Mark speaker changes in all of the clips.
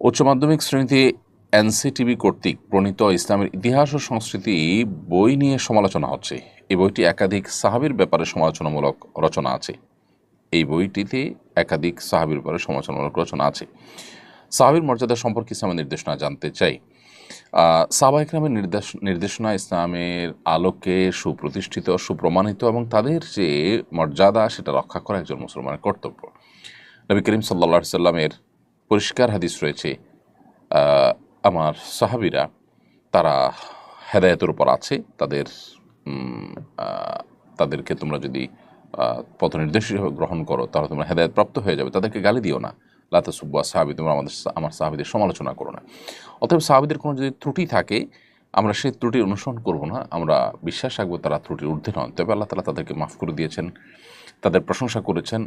Speaker 1: উচ্চ মাধ্যমিক শ্রেণীতে এনসিটিভি কর্তৃক প্রণীত ইসলামের ইতিহাস ও সংস্কৃতি বই নিয়ে সমালোচনা হচ্ছে। এই বইটি একাধিক সাহাবির ব্যাপারে সমালোচনামূলক রচনা আছে। এই বইটিতে একাধিক সাহাবির ব্যাপারে সমালোচনামূলক রচনা আছে। সাহাবির মর্যাদা সম্পর্কে ইসলামের নির্দেশনা জানতে চাই। সাহবা ইকরামের নির্দেশ, নির্দেশনা ইসলামের আলোকে সুপ্রতিষ্ঠিত, সুপ্রমাণিত এবং তাদের যে মর্যাদা সেটা রক্ষা করা একজন মুসলমানের কর্তব্য। নবী করিম সাল্লা সাল্লামের পরিষ্কার হাদিস রয়েছে। আমার সাহাবিরা, তারা হেদায়তের উপর আছে। তাদের তাদেরকে তোমরা যদি পথ নির্দেশ গ্রহণ করো, তাহলে তোমরা হেদায়ত প্রাপ্ত হয়ে যাবে। তাদেরকে গালি দিও না। লাতা সুব্বা সাহাবি, তোমরা আমাদের আমার সাহাবিদের সমালোচনা করো না। অতএব সাহাবিদের কোনো যদি ত্রুটি থাকে, আমরা সেই ত্রুটির অনুসরণ করব না। আমরা বিশ্বাস রাখব তারা ত্রুটির ঊর্ধ্বে নন তবে আল্লাহ তালা তাদেরকে মাফ করে দিয়েছেন, তাদের প্রশংসা করেছেন।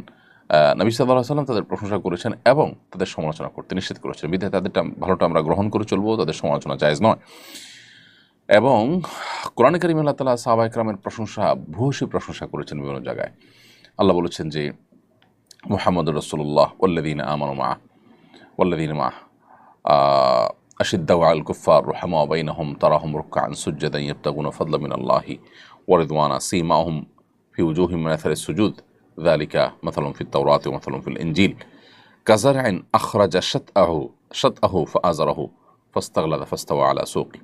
Speaker 1: নবী সাল্লাহ সাল্লাম তাদের প্রশংসা করেছেন এবং তাদের সমালোচনা করতে নিষেধ করেছেন। বিধায় তাদেরটা ভালোটা আমরা গ্রহণ করে চলবো, তাদের সমালোচনা জায়জ নয়। এবং কোরআন করিম আল্লাহ তালা সাহবা ইকরামের প্রশংসা, ভূয়সী প্রশংসা করেছেন বিভিন্ন জায়গায়। আল্লাহ বলেছেন যে, মোহাম্মদ রসুল্লাহ ওল্লাদিন আমার মা ওল্লাদিন মা আশিদ্দাওয়া আল কুফার রহমা বাইন আহম তারাহম রুকান সুজ্জাদ ইয়প্তাগুন ফদলামিন আল্লাহি ওয়ারিদওয়ানা সিম আহম ফিউজুহিম সুজুদ। ذلك مثل في التوراة ومثل في الإنجيل كزرع أخرج شطأه شطأه فآزره فاستغلظ فاستوى على سوقه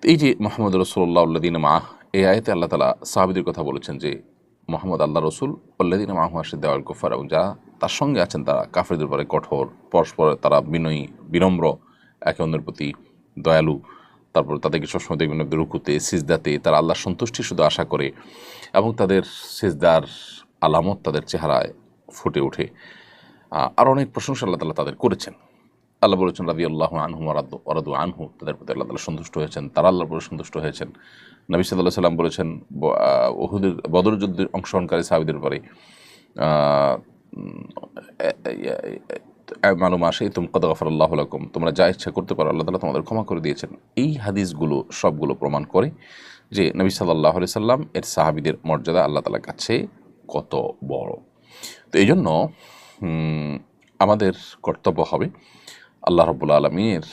Speaker 1: তো এই যে মোহাম্মদ রসুল্লাহ উল্লাদিন মা এই আয়তে আল্লাহ তালা সাহাবিদের কথা বলেছেন যে মোহাম্মদ আল্লাহ রসুল উল্লাদিন মাহু আসিদ দেওয়াল কুফার এবং যারা তার সঙ্গে আছেন তারা কাফেরদের পরে কঠোর পরস্পর তারা বিনয়ী বিনম্র একে অন্যের প্রতি দয়ালু তারপর তাদেরকে সবসময় দেখবেন রুকুতে সিজদাতে তারা আল্লাহর সন্তুষ্টি শুধু আশা করে এবং তাদের সিজদার আলামত তাদের চেহারায় ফুটে ওঠে। আর অনেক প্রশংসা আল্লাহ তালা তাদের করেছেন। আল্লাহ বলেছেন রাদি আল্লাহ আনহু আরাদু আনহু, তাদের প্রতি আল্লাহ তালা সন্তুষ্ট হয়েছেন, তারা আল্লাহর প্রতি সন্তুষ্ট হয়েছেন। নবী সাল্লাহ সাল্লাম বলেছেন ওহুদের বদর যুদ্ধের অংশগ্রহণকারী সাহাবিদের পরে মালুম আসে তুম কদ গফর আল্লাহ লাকুম, তোমরা যা ইচ্ছা করতে পারো আল্লাহ তালা তোমাদের ক্ষমা করে দিয়েছেন। এই হাদিসগুলো সবগুলো প্রমাণ করে যে নবী সাল্লাহ সাল্লাম এর সাহাবিদের মর্যাদা আল্লাহ তালার কাছে কত বড়। তো এই জন্য আমাদের কর্তব্য হবে আল্লাহ রব্বুল আলমীর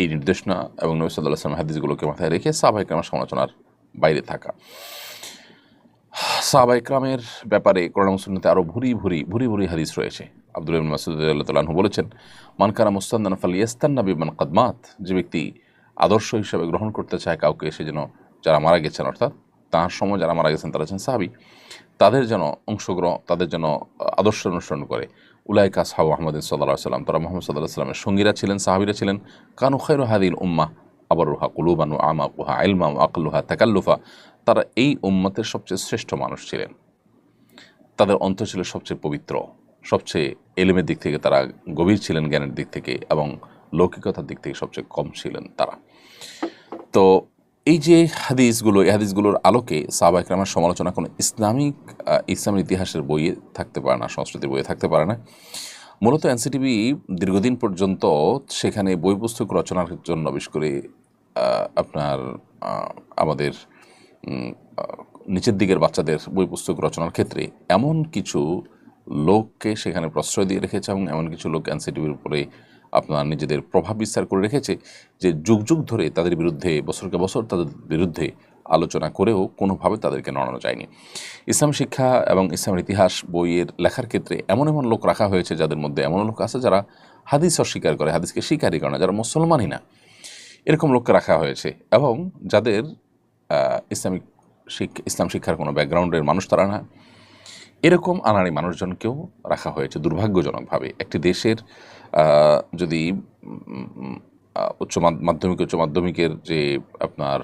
Speaker 1: এই নির্দেশনা এবং নবী সাল্লাহ আসলাম হাদিসগুলোকে মাথায় রেখে সাহাবা ইকরামের সমালোচনার বাইরে থাকা। সাহাবা ইকরামের ব্যাপারে কোরআন মুসলিমতে আরও ভুরি ভুরি ভুরি ভুরি হাদিস রয়েছে। আব্দুল ইবিন মাসুদ আল্লাহ বলেছেন মানকানা মুস্তান্দান ফাল ইয়াস্তান্না বিমান কদমাত যে ব্যক্তি আদর্শ হিসাবে গ্রহণ করতে চায় কাউকে, সে যেন যারা মারা গেছেন, অর্থাৎ তাঁর সময় যারা মারা গেছেন, তারা হচ্ছেন সাহাবি। তাদের যেন অংশগ্রহণ, তাদের যেন আদর্শ অনুসরণ করে। উলাইকা সাহু আহমদ সাল্লাহ সাল্লাম তারা মোহাম্মদ সাল্লাহ সাল্লামের সঙ্গীরা ছিলেন, সাহাবিরা ছিলেন। কানু খৈর হাদিল উম্মা আবার রুহা কুলুবানু আমা কুহা ইলমা আকলুহা তাকাল্লুফা। তারা এই উম্মতের সবচেয়ে শ্রেষ্ঠ মানুষ ছিলেন। তাদের অন্তর ছিল সবচেয়ে পবিত্র, সবচেয়ে এলিমের দিক থেকে তারা গভীর ছিলেন জ্ঞানের দিক থেকে এবং লৌকিকতার দিক থেকে সবচেয়ে কম ছিলেন তারা। তো এই যে হাদিসগুলো, এই হাদিসগুলোর আলোকে সাহাবা ইকরামের সমালোচনা কোনো ইসলামিক ইসলামের ইতিহাসের বইয়ে থাকতে পারে না, সংস্কৃতির বইয়ে থাকতে পারে না। মূলত এনসিটিভি দীর্ঘদিন পর্যন্ত সেখানে বই পুস্তক রচনার জন্য বিশেষ করে আপনার আমাদের নিচের দিকের বাচ্চাদের বই পুস্তক রচনার ক্ষেত্রে এমন কিছু লোককে সেখানে প্রশ্রয় দিয়ে রেখেছে এবং এমন কিছু লোক এনসিটিভির উপরে আপনার নিজেদের প্রভাব বিস্তার করে রেখেছে যে যুগ যুগ ধরে তাদের বিরুদ্ধে বছরকে বছর তাদের বিরুদ্ধে আলোচনা করেও কোনোভাবে তাদেরকে নড়ানো যায়নি। ইসলাম শিক্ষা এবং ইসলামের ইতিহাস বইয়ের লেখার ক্ষেত্রে এমন এমন লোক রাখা হয়েছে যাদের মধ্যে এমন লোক আছে যারা হাদিস অস্বীকার করে, হাদিসকে স্বীকারই করে না, যারা মুসলমানই না। এরকম লোককে রাখা হয়েছে এবং যাদের ইসলামিক শিক্ষা ইসলাম শিক্ষার কোনো ব্যাকগ্রাউন্ডের মানুষ তারা না। এরকম আনাড়ি মানুষজনকেও রাখা হয়েছে দুর্ভাগ্যজনকভাবে। একটি দেশের যদি উচ্চ মাধ্যমিক, উচ্চ মাধ্যমিকের যে আপনার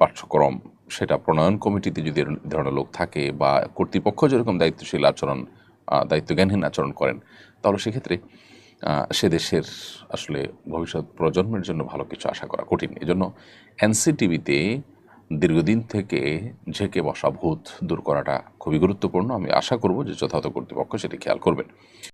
Speaker 1: পাঠ্যক্রম, সেটা প্রণয়ন কমিটিতে যদি ধরনের লোক থাকে বা কর্তৃপক্ষ যেরকম দায়িত্বশীল আচরণ দায়িত্বজ্ঞানহীন আচরণ করেন, তাহলে সেক্ষেত্রে সে দেশের আসলে ভবিষ্যৎ প্রজন্মের জন্য ভালো কিছু আশা করা কঠিন। এজন্য এনসিটিভিতে দীর্ঘদিন থেকে ঝেঁকে বসা ভূত দূর করাটা খুবই গুরুত্বপূর্ণ। আমি আশা করব যে যথাযথ কর্তৃপক্ষ সেটি খেয়াল করবেন।